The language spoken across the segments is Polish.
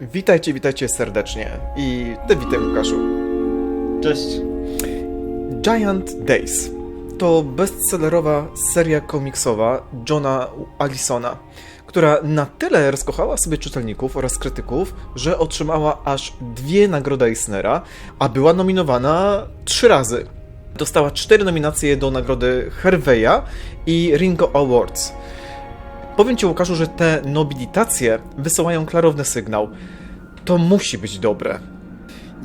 Witajcie, witajcie serdecznie i ty witaj Łukaszu. Cześć. Giant Days to bestsellerowa seria komiksowa Johna Allisona, która na tyle rozkochała sobie czytelników oraz krytyków, że otrzymała aż dwie nagrody Eisnera, a była nominowana trzy razy. Dostała cztery nominacje do nagrody Herveya i Ringo Awards. Powiem Ci, Łukaszu, że te nobilitacje wysyłają klarowny sygnał. To musi być dobre.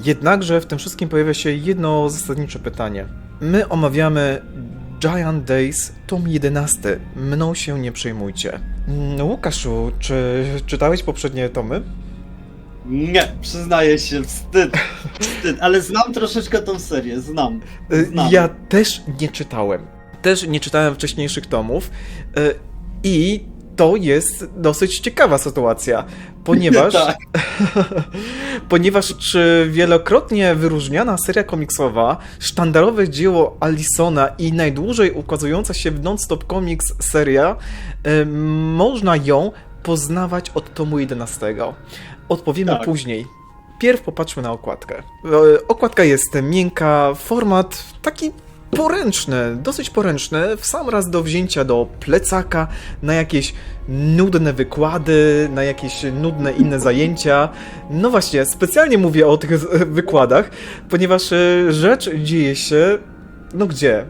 Jednakże w tym wszystkim pojawia się jedno zasadnicze pytanie. My omawiamy Giant Days, tom 11. Mną się nie przejmujcie. Mm, Łukaszu, czy czytałeś poprzednie tomy? Nie, przyznaję się, wstyd. Wstyd, ale znam troszeczkę tą serię, znam. Znam. Ja też nie czytałem. Też nie czytałem wcześniejszych tomów. y, I to jest dosyć ciekawa sytuacja, ponieważ Tak. ponieważ czy wielokrotnie wyróżniana seria komiksowa, sztandarowe dzieło Allisona i najdłużej ukazująca się w non-stop comics seria, y, można ją poznawać od tomu 11. Odpowiemy Tak. później. Pierw popatrzmy na okładkę. E, Okładka jest miękka, format taki poręczny, dosyć poręczny, w sam raz do wzięcia do plecaka, na jakieś nudne wykłady, na jakieś nudne inne zajęcia. No właśnie, specjalnie mówię o tych wykładach, ponieważ e, rzecz dzieje się, no gdzie?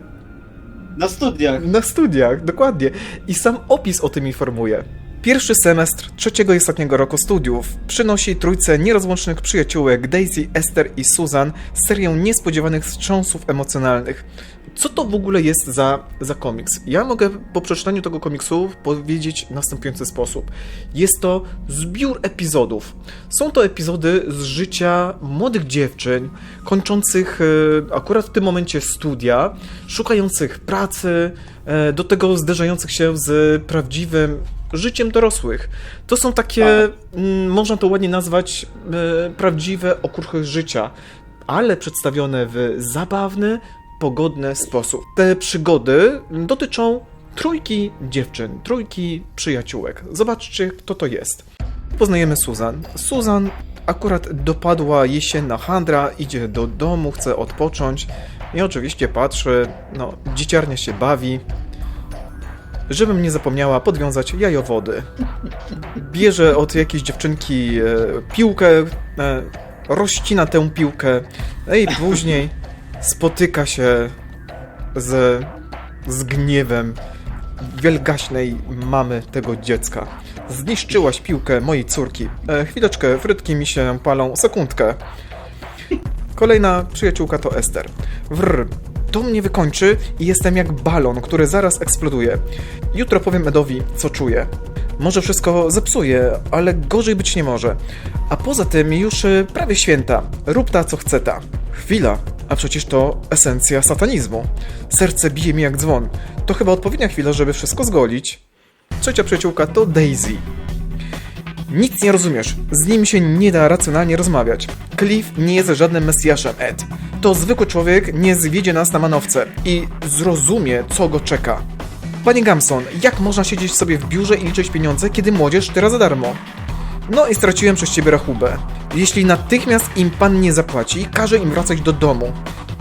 Na studiach. Na studiach, dokładnie. I sam opis o tym informuje. Pierwszy semestr trzeciego i ostatniego roku studiów przynosi trójce nierozłącznych przyjaciółek Daisy, Esther i Susan serię niespodziewanych wstrząsów emocjonalnych. Co to w ogóle jest za, za komiks? Ja mogę po przeczytaniu tego komiksu powiedzieć w następujący sposób. Jest to zbiór epizodów. Są to epizody z życia młodych dziewczyn, kończących e, akurat w tym momencie studia, szukających pracy, e, do tego zderzających się z prawdziwym życiem dorosłych. To są takie, mm, można to ładnie nazwać, e, prawdziwe okruchy życia, ale przedstawione w zabawny, pogodny sposób. Te przygody dotyczą trójki dziewczyn, trójki przyjaciółek. Zobaczcie, kto to jest. Poznajemy Susan. Susan akurat dopadła jesienna handra, idzie do domu, chce odpocząć i oczywiście patrzy, no, dzieciarnia się bawi. Żebym nie zapomniała podwiązać jajowody. Bierze od jakiejś dziewczynki e, piłkę, e, rozcina tę piłkę, no i później spotyka się z, z gniewem wielgaśnej mamy tego dziecka. Zniszczyłaś piłkę mojej córki. E, chwileczkę, frytki mi się palą. Sekundkę. Kolejna przyjaciółka to Ester. Wrr, to mnie wykończy i jestem jak balon, który zaraz eksploduje. Jutro powiem Edowi, co czuję. Może wszystko zepsuje, ale gorzej być nie może. A poza tym już y, prawie święta. Rób ta, co chce ta. Chwila, a przecież to esencja satanizmu. Serce bije mi jak dzwon. To chyba odpowiednia chwila, żeby wszystko zgolić. Trzecia przyjaciółka to Daisy. Nic nie rozumiesz. Z nim się nie da racjonalnie rozmawiać. Cliff nie jest żadnym mesjaszem, Ed. To zwykły człowiek nie zwiedzie nas na manowce i zrozumie, co go czeka. Panie Gamson, jak można siedzieć sobie w biurze i liczyć pieniądze, kiedy młodzież tyra za darmo? No i straciłem przez ciebie rachubę. Jeśli natychmiast im pan nie zapłaci, każe im wracać do domu.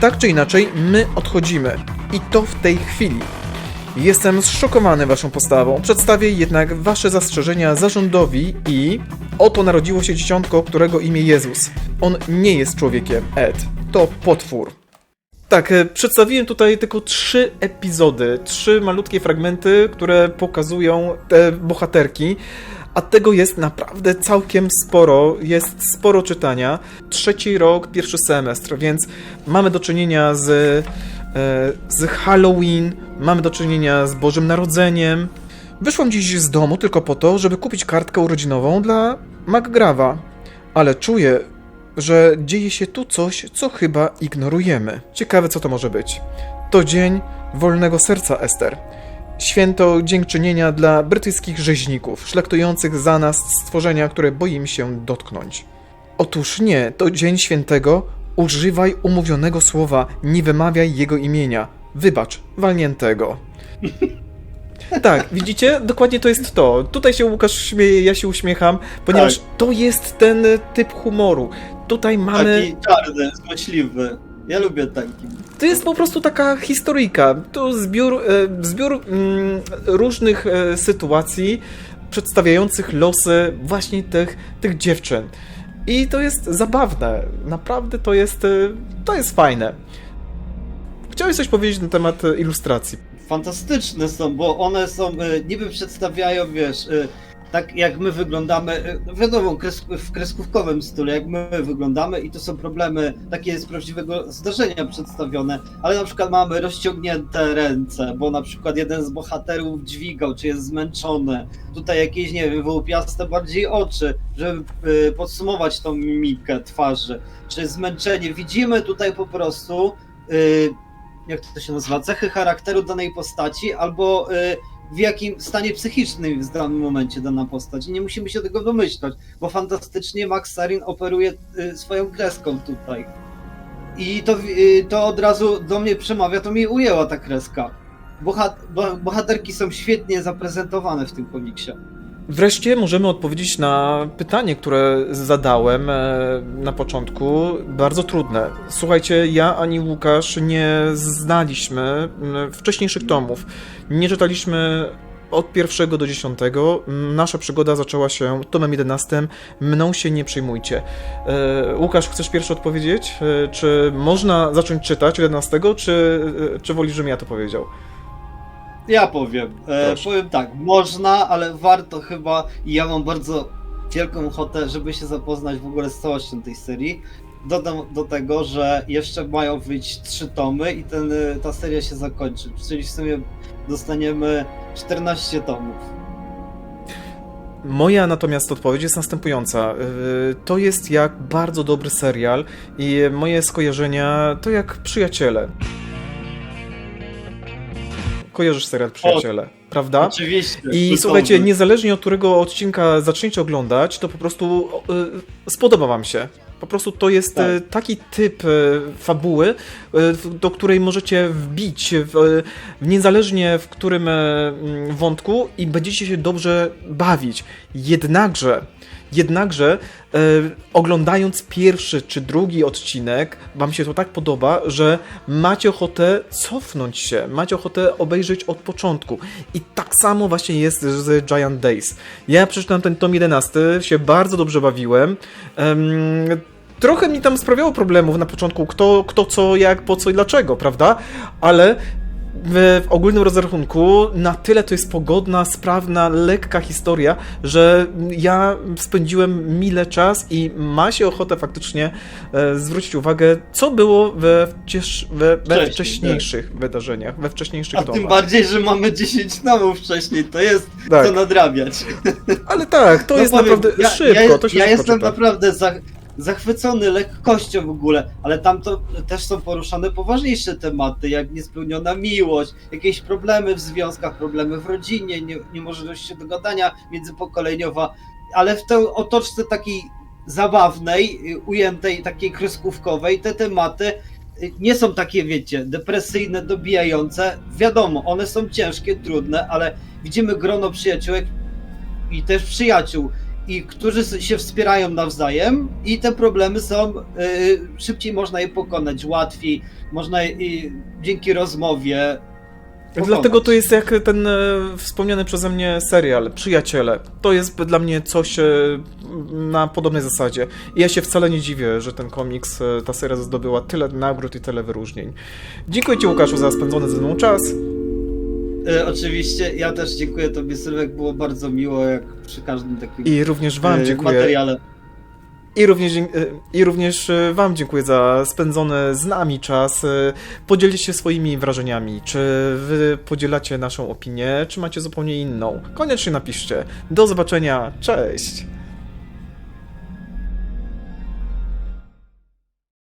Tak czy inaczej, my odchodzimy. I to w tej chwili. Jestem zszokowany waszą postawą. Przedstawię jednak wasze zastrzeżenia zarządowi i... Oto narodziło się dzieciątko, którego imię Jezus. On nie jest człowiekiem, Ed. To potwór. Tak, e, przedstawiłem tutaj tylko trzy epizody, trzy malutkie fragmenty, które pokazują te bohaterki, a tego jest naprawdę całkiem sporo, jest sporo czytania. Trzeci rok, pierwszy semestr, więc mamy do czynienia z, z Halloween, mamy do czynienia z Bożym Narodzeniem. Wyszłam dziś z domu tylko po to, żeby kupić kartkę urodzinową dla McGrawa, ale czuję, że dzieje się tu coś, co chyba ignorujemy. Ciekawe, co to może być. To dzień wolnego serca Ester. Święto dziękczynienia dla brytyjskich rzeźników, szlachtujących za nas stworzenia, które boimy się dotknąć. Otóż nie, to dzień świętego. Używaj umówionego słowa, nie wymawiaj jego imienia. Wybacz, walniętego. Tak, widzicie? Dokładnie to jest to. Tutaj się Łukasz śmieje, ja się uśmiecham, ponieważ Tak. to jest ten typ humoru. Tutaj mamy. Taki czarny, złośliwy. Ja lubię taki. To jest po prostu taka historyjka. To zbiór, e, zbiór mm, różnych e, sytuacji przedstawiających losy właśnie tych, tych dziewczyn. I to jest zabawne. Naprawdę to jest, e, to jest fajne. Chciałeś coś powiedzieć na temat e, ilustracji. Fantastyczne są, bo one są, e, niby przedstawiają, wiesz, tak jak my wyglądamy, e, wiadomo, kres, w kreskówkowym stylu, jak my wyglądamy i to są problemy takie z prawdziwego zdarzenia przedstawione, ale na przykład mamy rozciągnięte ręce, bo na przykład jeden z bohaterów dźwigał, czy jest zmęczony, tutaj jakieś, nie wiem, wyłupiaste bardziej oczy, żeby e, podsumować tą mimikę twarzy, czy zmęczenie. Widzimy tutaj po prostu e, jak to się nazywa, cechy charakteru danej postaci, albo w jakim stanie psychicznym jest w danym momencie dana postać. I nie musimy się tego domyślać, bo fantastycznie Max Sarin operuje y, swoją kreską tutaj. I to, y, to od razu do mnie przemawia, to mi ujęła ta kreska. Bohat, bo, bohaterki są świetnie zaprezentowane w tym komiksie. Wreszcie możemy odpowiedzieć na pytanie, które zadałem e, na początku. Bardzo trudne. Słuchajcie, ja ani Łukasz nie znaliśmy wcześniejszych tomów. Nie czytaliśmy od pierwszego do dziesiątego. Nasza przygoda zaczęła się tomem 11. Mną się nie przejmujcie. E, Łukasz, chcesz pierwszy odpowiedzieć? E, Czy można zacząć czytać 11, czy, czy wolisz, żebym ja to powiedział? Ja powiem. E, Proszę. powiem tak, można, ale warto chyba i ja mam bardzo wielką ochotę, żeby się zapoznać w ogóle z całością tej serii. Dodam do tego, że jeszcze mają wyjść trzy tomy i ten, y, ta seria się zakończy. Czyli w sumie dostaniemy 14 tomów. Moja natomiast odpowiedź jest następująca. Yy, To jest jak bardzo dobry serial i moje skojarzenia to jak przyjaciele. Kojarzysz serial Przyjaciele, prawda? Oczywiście. I słuchajcie, niezależnie od którego odcinka zaczniecie oglądać, to po prostu y, spodoba wam się. Po prostu to jest Tak. y, taki typ y, fabuły, w- do której możecie wbić w, niezależnie w którym mm, wątku i będziecie się dobrze bawić. Jednakże, jednakże oglądając pierwszy czy drugi odcinek, wam się to tak podoba, że macie ochotę cofnąć się, macie ochotę obejrzeć od początku. I tak samo właśnie jest z Giant Days. Ja przeczytałem ten tom 11, się bardzo dobrze bawiłem. Em, trochę mi tam sprawiało problemów na początku, kto, kto co, jak, po co i dlaczego, prawda? Ale w, ogólnym rozrachunku na tyle to jest pogodna, sprawna, lekka historia, że ja spędziłem mile czas i ma się ochotę faktycznie e, zwrócić uwagę, co było we, wciesz, we, we Wcześniej, wcześniejszych wydarzeniach, we wcześniejszych A tym tomach. bardziej, że mamy 10 tomów wcześniej, to jest Tak. co nadrabiać. Ale tak, to No jest powiem, naprawdę ja, szybko, ja, ja jestem naprawdę za, zachwycony lekkością w ogóle, ale tam to też są poruszane poważniejsze tematy, jak niespełniona miłość, jakieś problemy w związkach, problemy w rodzinie, nie, niemożność dogadania międzypokoleniowa, ale w tej otoczce takiej zabawnej, ujętej, takiej kreskówkowej, te tematy nie są takie, wiecie, depresyjne, dobijające. Wiadomo, one są ciężkie, trudne, ale widzimy grono przyjaciółek i też przyjaciół, i którzy się wspierają nawzajem i te problemy są, y, szybciej można je pokonać, łatwiej, można je, y, dzięki rozmowie pokonać. Dlatego to jest jak ten e, wspomniany przeze mnie serial Przyjaciele. To jest dla mnie coś e, na podobnej zasadzie. I ja się wcale nie dziwię, że ten komiks, e, ta seria zdobyła tyle nagród i tyle wyróżnień. Dziękuję Ci Łukaszu za spędzony ze mną czas. Y, oczywiście, ja też dziękuję Tobie Sylwek, było bardzo miło, jak przy każdym takim I również Wam y, dziękuję. materiale. I również, e, I również e, Wam dziękuję za spędzony z nami czas. E, Podzielcie się swoimi wrażeniami. Czy Wy podzielacie naszą opinię, czy macie zupełnie inną? Koniecznie napiszcie. Do zobaczenia. Cześć!